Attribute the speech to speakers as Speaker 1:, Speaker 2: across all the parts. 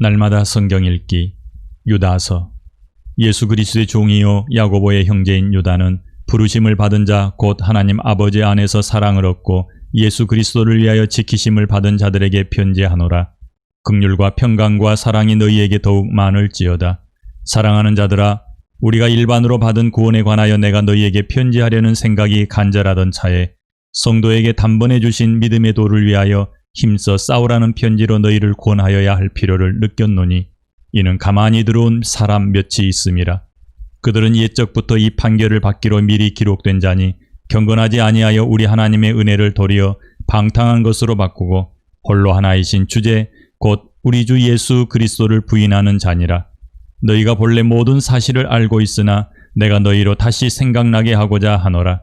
Speaker 1: 날마다 성경 읽기 유다서 예수 그리스도의 종이요 야고보의 형제인 유다는 부르심을 받은 자 곧 하나님 아버지 안에서 사랑을 얻고 예수 그리스도를 위하여 지키심을 받은 자들에게 편지하노라. 극률과 평강과 사랑이 너희에게 더욱 많을지어다. 사랑하는 자들아 우리가 일반으로 받은 구원에 관하여 내가 너희에게 편지하려는 생각이 간절하던 차에 성도에게 단번에 주신 믿음의 도를 위하여 힘써 싸우라는 편지로 너희를 권하여야 할 필요를 느꼈노니 이는 가만히 들어온 사람 몇이 있음이라. 그들은 옛적부터 이 판결을 받기로 미리 기록된 자니 경건하지 아니하여 우리 하나님의 은혜를 도리어 방탕한 것으로 바꾸고 홀로 하나이신 주제 곧 우리 주 예수 그리스도를 부인하는 자니라. 너희가 본래 모든 사실을 알고 있으나 내가 너희로 다시 생각나게 하고자 하노라.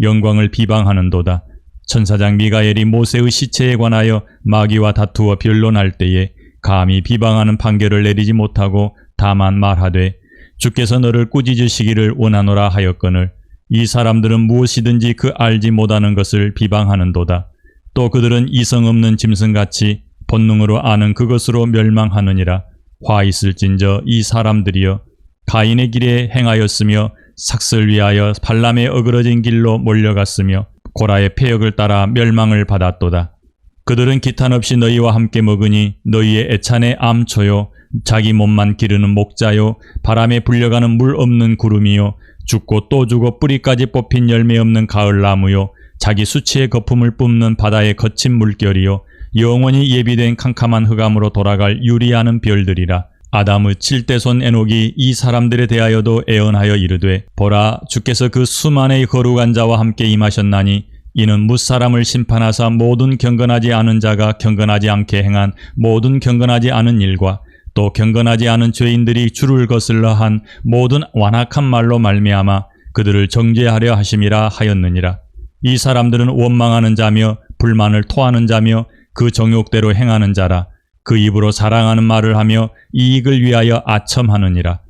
Speaker 1: 영광을 비방하는도다. 천사장 미가엘이 모세의 시체에 관하여 마귀와 다투어 변론할 때에 감히 비방하는 판결을 내리지 못하고 다만 말하되 주께서 너를 꾸짖으시기를 원하노라 하였거늘 이 사람들은 무엇이든지 그 알지 못하는 것을 비방하는도다. 또 그들은 이성 없는 짐승같이 본능으로 아는 그것으로 멸망하느니라. 화 있을진저 이 사람들이여 가인의 길에 행하였으며 삭슬 위하여 발람의 어그러진 길로 몰려갔으며 고라의 폐역을 따라 멸망을 받았도다. 그들은 기탄 없이 너희와 함께 먹으니 너희의 애찬의 암초요. 자기 몸만 기르는 목자요. 바람에 불려가는 물 없는 구름이요. 죽고 또 죽어 뿌리까지 뽑힌 열매 없는 가을 나무요. 자기 수치의 거품을 뿜는 바다의 거친 물결이요. 영원히 예비된 캄캄한 흑암으로 돌아갈 유리하는 별들이라 아담의 칠대손 에녹이 이 사람들에 대하여도 애언하여 이르되 보라 주께서 그 수만의 거룩한 자와 함께 임하셨나니 이는 무사람을 심판하사 모든 경건하지 않은 자가 경건하지 않게 행한 모든 경건하지 않은 일과 또 경건하지 않은 죄인들이 주를 거슬러 한 모든 완악한 말로 말미암아 그들을 정죄하려 하심이라 하였느니라. 이 사람들은 원망하는 자며 불만을 토하는 자며 그 정욕대로 행하는 자라. 그 입으로 사랑하는 말을 하며 이익을 위하여 아첨하느니라.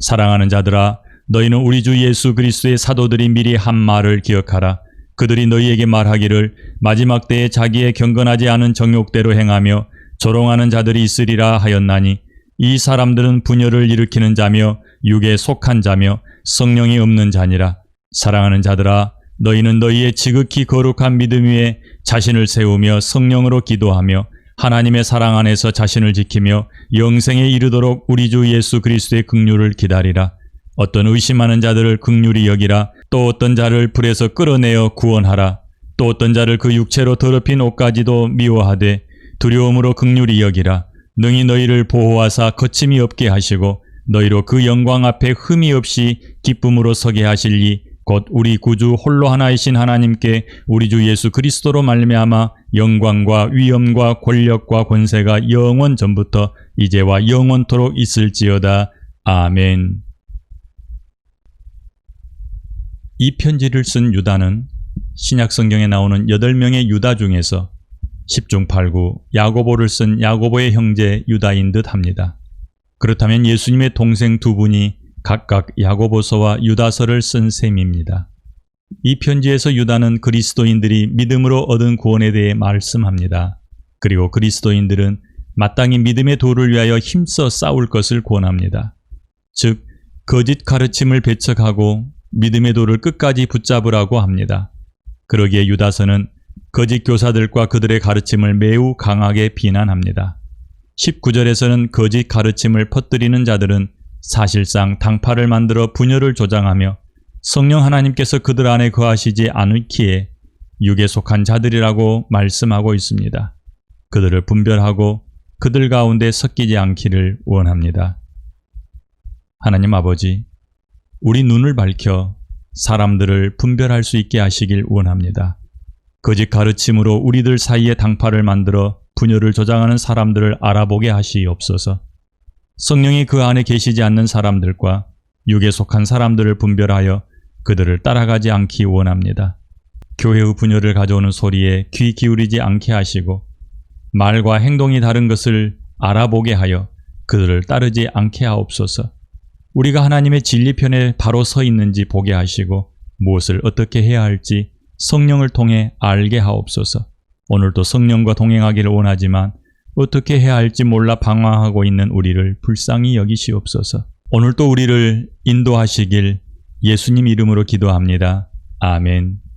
Speaker 1: 사랑하는 자들아, 너희는 우리 주 예수 그리스도의 사도들이 미리 한 말을 기억하라. 그들이 너희에게 말하기를 마지막 때에 자기의 경건하지 않은 정욕대로 행하며 조롱하는 자들이 있으리라 하였나니 이 사람들은 분열을 일으키는 자며 육에 속한 자며 성령이 없는 자니라. 사랑하는 자들아, 너희는 너희의 지극히 거룩한 믿음 위에 자신을 세우며 성령으로 기도하며 하나님의 사랑 안에서 자신을 지키며 영생에 이르도록 우리 주 예수 그리스도의 긍휼을 기다리라. 어떤 의심하는 자들을 긍휼히 여기라. 또 어떤 자를 불에서 끌어내어 구원하라. 또 어떤 자를 그 육체로 더럽힌 옷까지도 미워하되 두려움으로 긍휼히 여기라. 능히 너희를 보호하사 거침이 없게 하시고 너희로 그 영광 앞에 흠이 없이 기쁨으로 서게 하실리 곧 우리 구주 홀로 하나이신 하나님께 우리 주 예수 그리스도로 말미암아 영광과 위엄과 권력과 권세가 영원 전부터 이제와 영원토록 있을지어다. 아멘. 이 편지를 쓴 유다는 신약 성경에 나오는 8명의 유다 중에서 10중 8구 야고보를 쓴 야고보의 형제 유다인 듯 합니다. 그렇다면 예수님의 동생 두 분이 각각 야고보서와 유다서를 쓴 셈입니다. 이 편지에서 유다는 그리스도인들이 믿음으로 얻은 구원에 대해 말씀합니다. 그리고 그리스도인들은 마땅히 믿음의 도를 위하여 힘써 싸울 것을 권합니다. 즉, 거짓 가르침을 배척하고 믿음의 도를 끝까지 붙잡으라고 합니다. 그러기에 유다서는 거짓 교사들과 그들의 가르침을 매우 강하게 비난합니다. 19절에서는 거짓 가르침을 퍼뜨리는 자들은 사실상 당파를 만들어 분열을 조장하며 성령 하나님께서 그들 안에 거하시지 않기에 육에 속한 자들이라고 말씀하고 있습니다. 그들을 분별하고 그들 가운데 섞이지 않기를 원합니다. 하나님 아버지, 우리 눈을 밝혀 사람들을 분별할 수 있게 하시길 원합니다. 거짓 가르침으로 우리들 사이에 당파를 만들어 분열을 조장하는 사람들을 알아보게 하시옵소서. 성령이 그 안에 계시지 않는 사람들과 육에 속한 사람들을 분별하여 그들을 따라가지 않기 원합니다. 교회의 분열을 가져오는 소리에 귀 기울이지 않게 하시고 말과 행동이 다른 것을 알아보게 하여 그들을 따르지 않게 하옵소서. 우리가 하나님의 진리편에 바로 서 있는지 보게 하시고 무엇을 어떻게 해야 할지 성령을 통해 알게 하옵소서. 오늘도 성령과 동행하기를 원하지만 어떻게 해야 할지 몰라 방황하고 있는 우리를 불쌍히 여기시옵소서. 오늘도 우리를 인도하시길 예수님 이름으로 기도합니다. 아멘.